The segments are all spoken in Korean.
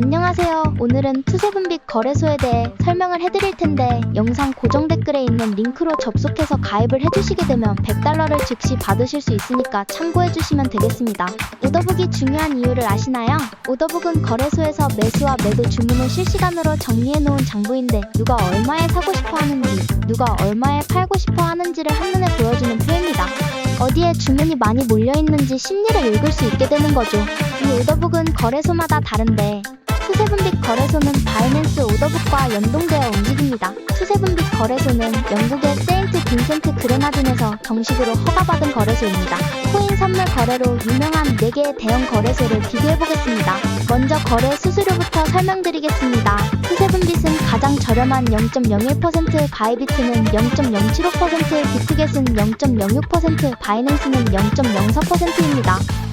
안녕하세요. 오늘은 투세분빛 거래소에 대해 설명을 해드릴 텐데 영상 고정 댓글에 있는 링크로 접속해서 가입을 해주시게 되면 100달러를 즉시 받으실 수 있으니까 참고해주시면 되겠습니다. 오더북이 중요한 이유를 아시나요? 오더북은 거래소에서 매수와 매도 주문을 실시간으로 정리해놓은 장부인데 누가 얼마에 사고 싶어 하는지, 누가 얼마에 팔고 싶어 하는지를 한눈에 보여주는 표입니다. 어디에 주문이 많이 몰려있는지 심리를 읽을 수 있게 되는 거죠. 이 오더북은 거래소마다 다른데 투세분빛 거래소는 바이낸스 오더북과 연동되어 움직입니다. 투세분빛 거래소는 영국의 세인트 빈센트 그레나딘에서 정식으로 허가받은 거래소입니다. 코인 선물 거래로 유명한 4개의 대형 거래소를 비교해보겠습니다. 먼저 거래 수수료부터 설명드리겠습니다. 투세분빛은 가장 저렴한 0.01%, 가이비트는 0.075%, 비트겟은 0.06%, 바이낸스는 0.04%입니다.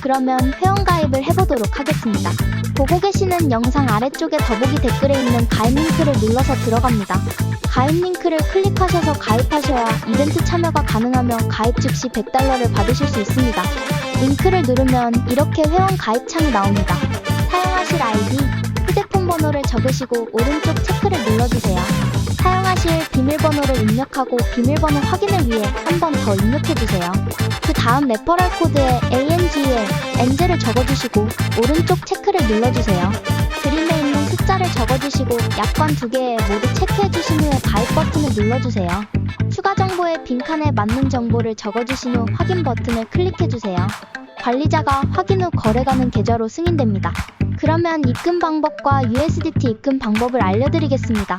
그러면 회원가입을 해보도록 하겠습니다. 보고 계시는 영상 아래쪽에 더보기 댓글에 있는 가입 링크를 눌러서 들어갑니다. 가입 링크를 클릭하셔서 가입하셔야 이벤트 참여가 가능하며 가입 즉시 100달러를 받으실 수 있습니다. 링크를 누르면 이렇게 회원 가입 창이 나옵니다. 사용하실 아이디, 휴대폰 번호를 적으시고 오른쪽 체크를 눌러주세요. 사용하실 비밀번호를 입력하고 비밀번호 확인을 위해 한 번 더 입력해주세요. 그 다음 레퍼럴 코드에 ANG에 NG를 적어주시고 오른쪽 체크를 눌러주세요. 그림에 있는 숫자를 적어주시고 약관 두 개에 모두 체크해주신 후에 가입 버튼을 눌러주세요. 추가 정보에 빈칸에 맞는 정보를 적어주신 후 확인 버튼을 클릭해주세요. 관리자가 확인 후 거래가는 계좌로 승인됩니다. 그러면 입금 방법과 USDT 입금 방법을 알려드리겠습니다.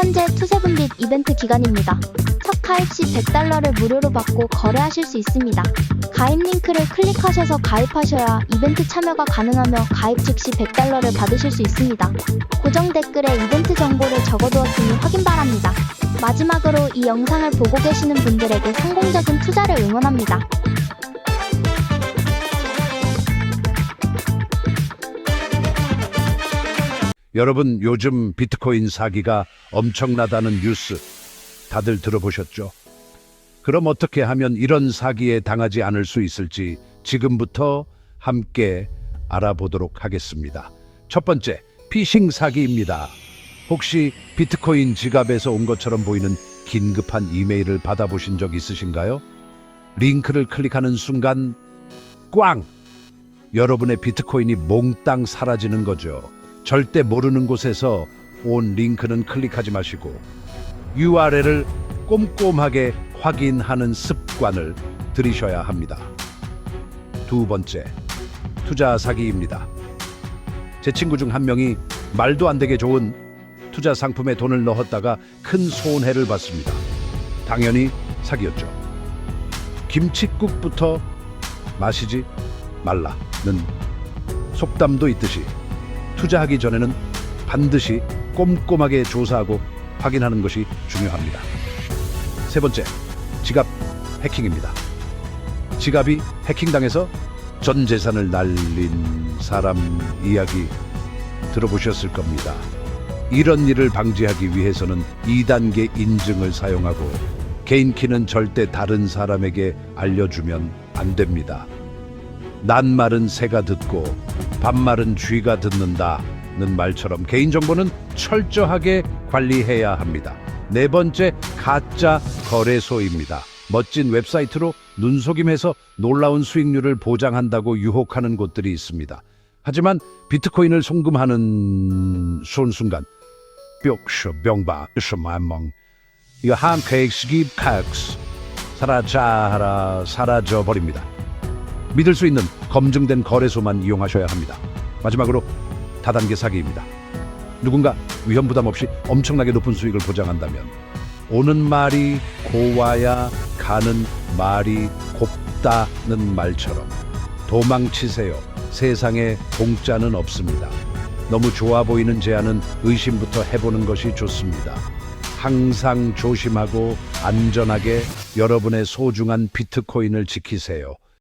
현재 투세분빛 이벤트 기간입니다. 첫 가입 시 100달러를 무료로 받고 거래하실 수 있습니다. 가입 링크를 클릭하셔서 가입하셔야 이벤트 참여가 가능하며 가입 즉시 100달러를 받으실 수 있습니다. 고정 댓글에 이벤트 정보를 적어두었으니 확인 바랍니다. 마지막으로 이 영상을 보고 계시는 분들에게 성공적인 투자를 응원합니다. 여러분 요즘 비트코인 사기가 엄청나다는 뉴스 다들 들어보셨죠? 그럼 어떻게 하면 이런 사기에 당하지 않을 수 있을지 지금부터 함께 알아보도록 하겠습니다. 첫 번째, 피싱 사기입니다. 혹시 비트코인 지갑에서 온 것처럼 보이는 긴급한 이메일을 받아보신 적 있으신가요? 링크를 클릭하는 순간 꽝! 여러분의 비트코인이 몽땅 사라지는 거죠. 절대 모르는 곳에서 온 링크는 클릭하지 마시고 URL을 꼼꼼하게 확인하는 습관을 들이셔야 합니다. 두 번째, 투자 사기입니다. 제 친구 중 한 명이 말도 안 되게 좋은 투자 상품에 돈을 넣었다가 큰 손해를 봤습니다. 당연히 사기였죠. 김치국부터 마시지 말라는 속담도 있듯이 투자하기 전에는 반드시 꼼꼼하게 조사하고 확인하는 것이 중요합니다. 세 번째, 지갑 해킹입니다. 지갑이 해킹당해서 전 재산을 날린 사람 이야기 들어보셨을 겁니다. 이런 일을 방지하기 위해서는 2단계 인증을 사용하고 개인 키는 절대 다른 사람에게 알려주면 안 됩니다. 낱말은 새가 듣고 반말은 쥐가 듣는다는 말처럼 개인정보는 철저하게 관리해야 합니다. 네 번째, 가짜 거래소입니다. 멋진 웹사이트로 눈속임해서 놀라운 수익률을 보장한다고 유혹하는 곳들이 있습니다. 하지만 비트코인을 송금하는 순순간 뿅쇼 병바 쇼만멍 이거 한케이스기 칵스 사라자라 사라져 버립니다. 믿을 수 있는 검증된 거래소만 이용하셔야 합니다. 마지막으로 다단계 사기입니다. 누군가 위험 부담 없이 엄청나게 높은 수익을 보장한다면 오는 말이 고와야 가는 말이 곱다는 말처럼 도망치세요. 세상에 공짜는 없습니다. 너무 좋아 보이는 제안은 의심부터 해보는 것이 좋습니다. 항상 조심하고 안전하게 여러분의 소중한 비트코인을 지키세요.